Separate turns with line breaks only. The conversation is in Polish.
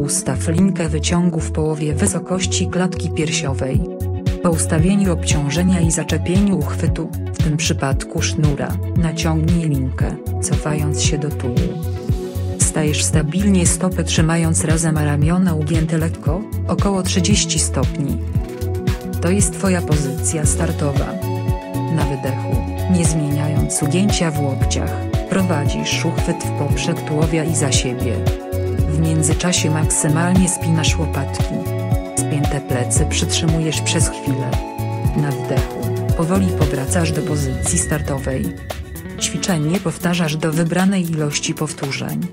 Ustaw linkę wyciągu w połowie wysokości klatki piersiowej. Po ustawieniu obciążenia i zaczepieniu uchwytu, w tym przypadku sznura, naciągnij linkę, cofając się do tułu. Stajesz stabilnie stopy trzymając razem ramiona ugięte lekko, około 30 stopni. To jest Twoja pozycja startowa. Na wydechu, nie zmieniając ugięcia w łokciach, prowadzisz uchwyt w poprzek tułowia i za siebie. W międzyczasie maksymalnie spinasz łopatki. Spięte plecy przytrzymujesz przez chwilę. Na wdechu, powoli powracasz do pozycji startowej. Ćwiczenie powtarzasz do wybranej ilości powtórzeń.